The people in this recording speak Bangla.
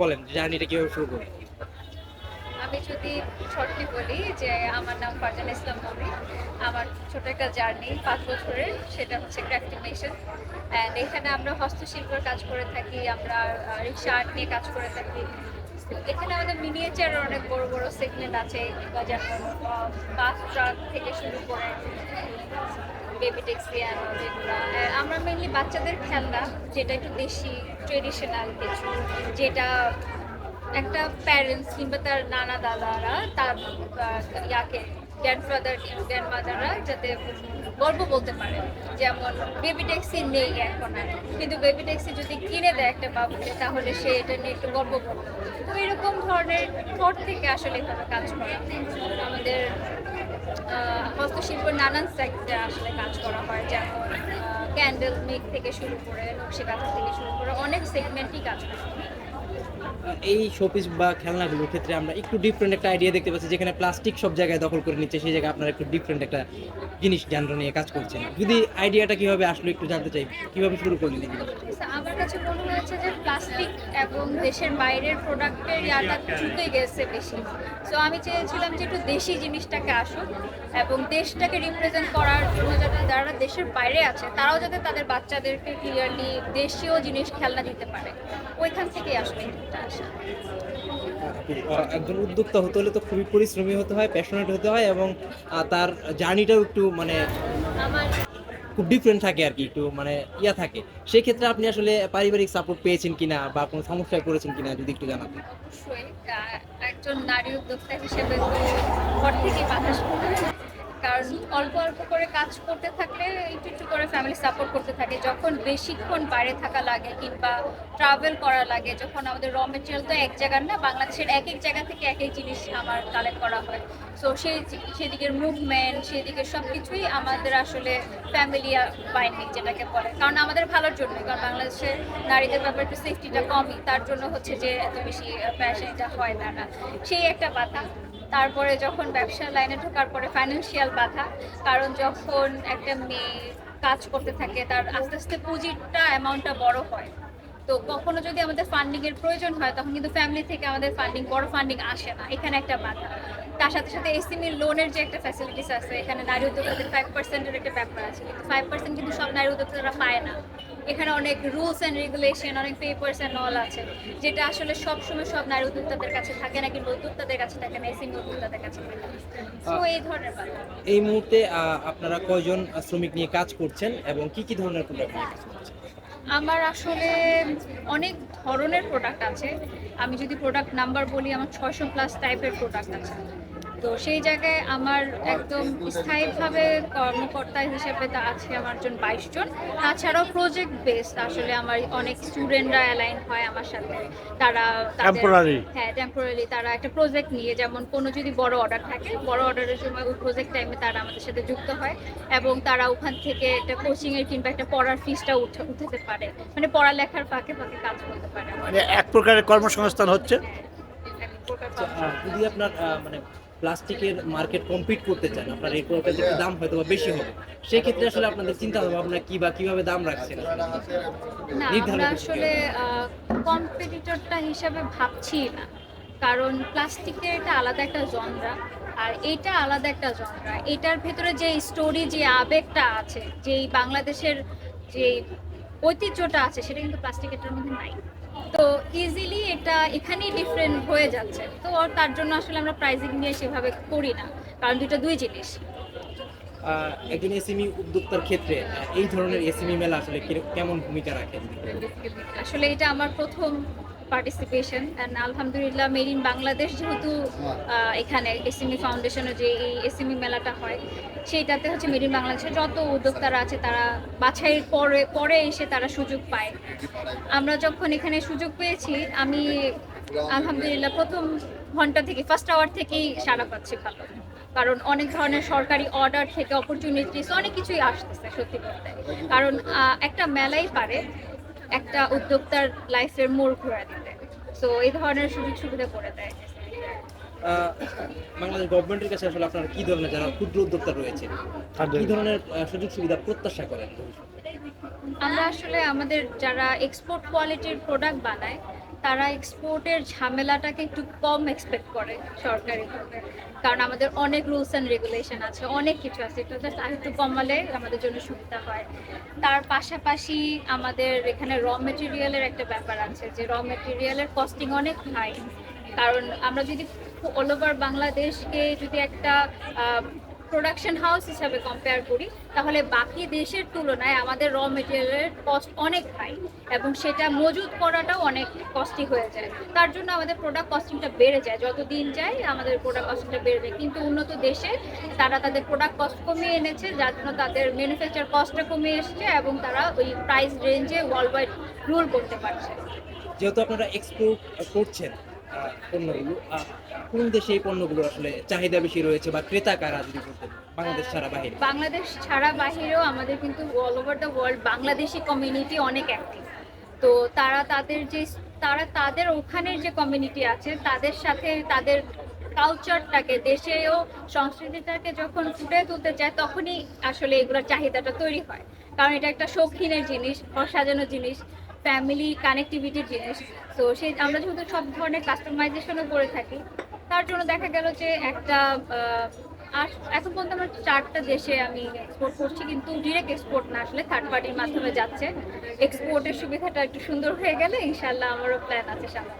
বলেন জার্নিটা কীভাবে শুরু করলেন আমি যদি শর্টলি বলি যে আমার নাম ফারজান ইসলাম নবী আমার ছোট একটা জার্নি, পাঁচ বছরের, সেটা হচ্ছে ক্রাফটিং মেশিন অ্যান্ড এখানে আমরা হস্তশিল্পের কাজ করে থাকি, আমরা রিক্সা আর্ট নিয়ে কাজ করে থাকি। এখানে আমাদের মিনিয়েচার অনেক বড় বড় সেগমেন্ট আছে, যেমন বাস, ট্রাক থেকে শুরু করে। বেবি যেগুলো আমরা মেনলি বাচ্চাদের খেলনা, যেটা একটু দেশি ট্রেডিশনাল কিছু, যেটা একটা প্যারেন্টস কিংবা তার নানা দাদারা তার ইয়াকে গ্র্যান্ডফাদার গ্র্যান্ডমাদাররা যাতে গল্প বলতে পারে। যেমন বেবি ট্যাক্সি নেই এখন আর। কিন্তু বেবি ট্যাক্সি যদি কিনে দেয় একটা বাবুকে, তাহলে সে এটা নিয়ে একটু গল্প করবে তো এরকম ধরনের থট থেকে আসলে এভাবে কাজ করা। আমাদের হস্তশিল্পের নানান সেক্টরে আসলে কাজ করা হয়। যেমন ক্যান্ডেল মেক থেকে শুরু করে নকশি কাঁথা থেকে শুরু করে অনেক সেগমেন্টই কাজ করা হয়। এই শোপিস বা খেলনাগুলোর ক্ষেত্রে আমরা একটু ডিফারেন্ট একটা আইডিয়া দেখতে পাচ্ছি যেখানে প্লাস্টিক সব জায়গায় দখল করে নিচ্ছে সেই জায়গায় আপনারা একটু ডিফারেন্ট একটা জিনিস জানর নিয়ে কাজ করছেন। যদি আইডিয়াটা কীভাবে আসলো একটু জানতে চাই কীভাবে শুরু করলেন? আচ্ছা, আমার কাছে মনে হয়েছে যে প্লাস্টিক এবং দেশের বাইরের প্রোডাক্টের ইয়াটা ঝুঁকে গেছে বেশি। সো আমি চেয়েছিলাম যে একটু দেশি জিনিসটাকে আসুক এবং দেশটাকে রিপ্রেজেন্ট করার জন্য যাতে যারা দেশের বাইরে আছে তারাও যাতে তাদের বাচ্চাদেরকে ক্লিয়ারলি দেশীয় জিনিস খেলনা দিতে পারে। ওইখান থেকেই আসলে এটা আসা আহ, একজন উদ্যোক্তা হতে হলে তো খুবই পরিশ্রমী হতে হয় প্যাশনেট হতে হয় এবং তার জার্নিটাও একটু মানে খুব ডিফারেন্ট থাকে আর কি একটু মানে ইয়া থাকে। সেই ক্ষেত্রে আপনি আসলে পারিবারিক সাপোর্ট পেয়েছেন কিনা বা কোনো সমস্যায় পড়েছেন কিনা যদি একটু জানাতেন? অবশ্যই একজন নারী উদ্যোক্তা হিসেবে ঘর থেকে বাধা শুনতে কারণ অল্প অল্প করে কাজ করতে থাকলে, একটু একটু করে ফ্যামিলি সাপোর্ট করতে থাকে। যখন বেশিক্ষণ বাইরে থাকা লাগে কিংবা ট্রাভেল করা লাগে, যখন আমাদের র মেটেরিয়াল তো এক জায়গার না, বাংলাদেশের এক এক জায়গা থেকে এক এক জিনিস আমার কালেক্ট করা হয়। সো সেই সেদিকের মুভমেন্ট সেদিকে সব কিছুই আমাদের আসলে ফ্যামিলি বাইন্ডিং যেটাকে বলে। কারণ আমাদের ভালোর জন্য কারণ বাংলাদেশের নারীদের ব্যাপারে একটু সেফটিটা কমই। তার জন্য হচ্ছে যে, এত বেশি ফ্যাশনটা হয় না না। সেই একটা বাধা। তারপরে যখন ব্যবসার লাইনে ঢোকার পরে ফাইন্যান্সিয়াল বাধা, কারণ যখন একটা মেয়ে কাজ করতে থাকে, তার আস্তে আস্তে পুঁজিটা অ্যামাউন্টটা বড় হয়। তো কখনো যদি আমাদের ফান্ডিং এর প্রয়োজন হয় তখন কিন্তু ফ্যামিলি থেকে আমাদের ফান্ডিং বড় ফান্ডিং আসে না। এখানে একটা বাধা। তার সাথে সাথে এসএমই লোনের যে একটা ফ্যাসিলিটিস আছে এখানে নারী উদ্যোক্তাদের ফাইভ পার্সেন্টের একটা ব্যাপার আছে। কিন্তু ফাইভ পার্সেন্ট কিন্তু সব নারী উদ্যোক্তারা পায় না। এখানে অনেক রুলস অ্যান্ড রেগুলেশন অনেক পেপার্স অ্যান্ড অল আছে যেটা আসলে সব সময় সব নারী উদ্যোক্তাদের কাছে থাকে না কিন্তু উদ্যোক্তাদের কাছে থাকে না এসএমই উদ্যোক্তাদের কাছে থাকে তো এই ধরনের এই মুহূর্তে আপনারা কয়জন শ্রমিক নিয়ে কাজ করছেন এবং কি কি ধরনের প্রোডাক্ট নিয়ে কাজ করছেন? আমার আসলে অনেক ধরনের প্রোডাক্ট আছে। আমি যদি প্রোডাক্ট নাম্বার বলি, আমার ছয়শো প্লাস টাইপের প্রোডাক্ট আছে। তো সেই জায়গায় আমার একদম স্থায়ীভাবে কর্মকর্তা হিসেবে তা আছে আমার জন বাইশ জন। তাছাড়াও প্রজেক্ট বেসড আসলে আমার অনেক স্টুডেন্টরা অ্যালাইন হয় আমার সাথে। তারা Temporary? হ্যাঁ টেম্পোরারি তারা একটা প্রজেক্ট নিয়ে যেমন কোনো যদি বড় অর্ডার থাকে বড় অর্ডারের সময় ওই প্রজেক্ট টাইমে তারা আমাদের সাথে যুক্ত হয় এবং তারা ওখান থেকে একটা কোচিং এর কিংবা একটা পড়ার ফিসটা উঠে উঠাতে পারে। মানে পড়ালেখার ফাঁকে ফাঁকে কাজ করতে পারে। মানে এক প্রকারের কর্মসংস্থান হচ্ছে? হ্যাঁ, আচ্ছা, যদি আপনার মানে প্লাস্টিকের মার্কেট কম্পিট করতে চান আপনার এই প্রোডাক্টের দাম হয়তো বা বেশি হবে সেই ক্ষেত্রে আসলে আপনাদের চিন্তা ভাবনা কি বা কীভাবে দাম রাখছেন? না আমরা আসলে কম্পিটিটরটা হিসাবে ভাবছি না। কারণ প্লাস্টিকের এটা আলাদা একটা জনরা আর এটা আলাদা একটা জনরা এটার ভেতরে যে স্টোরি যে আবেগটা আছে যেই বাংলাদেশের যে ঐতিহ্যটা আছে সেটা কিন্তু প্লাস্টিকের মধ্যে নাই। তো ইজিলি এটা এখানেই ডিফারেন্ট হয়ে যাচ্ছে। তো তার জন্য আসলে আমরা প্রাইজিং নিয়ে সেভাবে করি না কারণ দুইটা দুই জিনিস। একজন এসএমই উদ্যোক্তার ক্ষেত্রে এই ধরনের এসএমই মেলা আসলে কেমন ভূমিকা রাখে? আসলে এটা আমার প্রথম পার্টিসিপেশন অ্যান্ড আলহামদুলিল্লাহ মেড ইন বাংলাদেশ যেহেতু আহ, এখানে এসএমই ফাউন্ডেশনে যে এই এসএমই মেলাটা হয় সেইটাতে হচ্ছে মেড ইন বাংলাদেশের যত উদ্যোক্তারা আছে তারা বাছাইয়ের পরে পরে এসে তারা সুযোগ পায়। আমরা যখন এখানে সুযোগ পেয়েছি আমি আলহামদুলিল্লাহ প্রথম ঘণ্টা থেকে ফার্স্ট আওয়ার থেকেই সাড়া পাচ্ছি ভালো। কারণ অনেক ধরনের সরকারি অর্ডার থেকে অপরচুনিটিস অনেক কিছুই আসতেছে সত্যি বলতে। কারণ একটা মেলাই পারে একটা উদ্যোক্তার লাইফের মোড় ঘুরে দিতে। তো এই ধরনের সুযোগ সুবিধা করে দেয়। আহ, বাংলাদেশ গভর্নমেন্টের কাছে আসলে আপনারা কি ধরনের যারা ক্ষুদ্র উদ্যোক্তা রয়েছে কি ধরনের সুযোগ সুবিধা প্রত্যাশা করেন? আমরা আসলে আমাদের যারা এক্সপোর্ট কোয়ালিটির প্রোডাক্ট বানায় তারা এক্সপোর্টের ঝামেলাটাকে একটু কম এক্সপেক্ট করে সরকারিভাবে কারণ আমাদের অনেক রুলস অ্যান্ড রেগুলেশন আছে, অনেক কিছু আছে। এটা জাস্ট আরেকটু কমালে আমাদের জন্য সুবিধা হয়। তার পাশাপাশি আমাদের এখানে র মেটেরিয়ালের একটা ব্যাপার আছে যে র মেটেরিয়ালের কস্টিং অনেক হাই কারণ আমরা যদি অল ওভার বাংলাদেশকে যদি একটা প্রোডাকশন হাউস হিসাবে কম্পেয়ার করি, তাহলে বাকি দেশের তুলনায় আমাদের র মেটেরিয়ালের কস্ট অনেক হাই এবং সেটা মজুত করাটাও অনেক কস্টলি হয়ে যায়। তার জন্য আমাদের প্রোডাক্ট কস্টিংটা বেড়ে যায়। যত দিন যায়, আমাদের প্রোডাক্ট কস্টিংটা বেড়ে যায়। কিন্তু উন্নত দেশে তারা তাদের প্রোডাক্ট কস্ট কমিয়ে এনেছে, যার জন্য তাদের ম্যানুফ্যাকচার কস্টটা কমে এসছে এবং তারা ওই প্রাইস রেঞ্জে ওয়ার্ল্ড ওয়াইড রুল করতে পারছে। যেহেতু আপনারা এক্সপোর্ট করছেন পণ্যগুলো কোন দেশে এই পণ্যগুলো আসলে চাহিদা বেশি রয়েছে বা ক্রেতা কারা যদি বলতেন, বাংলাদেশ ছাড়া বাহিরে? বাংলাদেশ ছাড়া বাহিরেও আমাদের কিন্তু all over the world Bangladeshi community অনেক অ্যাক্টিভ তো তারা তাদের যে, তারা তাদের ওখানের যে কমিউনিটি আছে, তাদের সাথে তাদের কালচারটাকে দেশেও সংস্কৃতিটাকে যখন ফুটে তুলতে চায়, তখনই আসলে এগুলোর চাহিদাটা তৈরি হয়। কারণ এটা একটা শৌখিনের জিনিস ঘর সাজানোর জিনিস। ফ্যামিলি কানেক্টিভিটির জিনিস। তো সেই আমরা যেহেতু সব ধরনের কাস্টমাইজেশনও করে থাকি, তার জন্য দেখা গেল যে একটা এখন পর্যন্ত আমরা চারটা দেশে আমি এক্সপোর্ট করছি, কিন্তু ডিরেক্ট এক্সপোর্ট না, আসলে থার্ড পার্টির মাধ্যমে যাচ্ছে। এক্সপোর্টের সুবিধাটা একটু সুন্দর হয়ে গেলে ইনশাল্লাহ আমারও প্ল্যান আছে সামনে।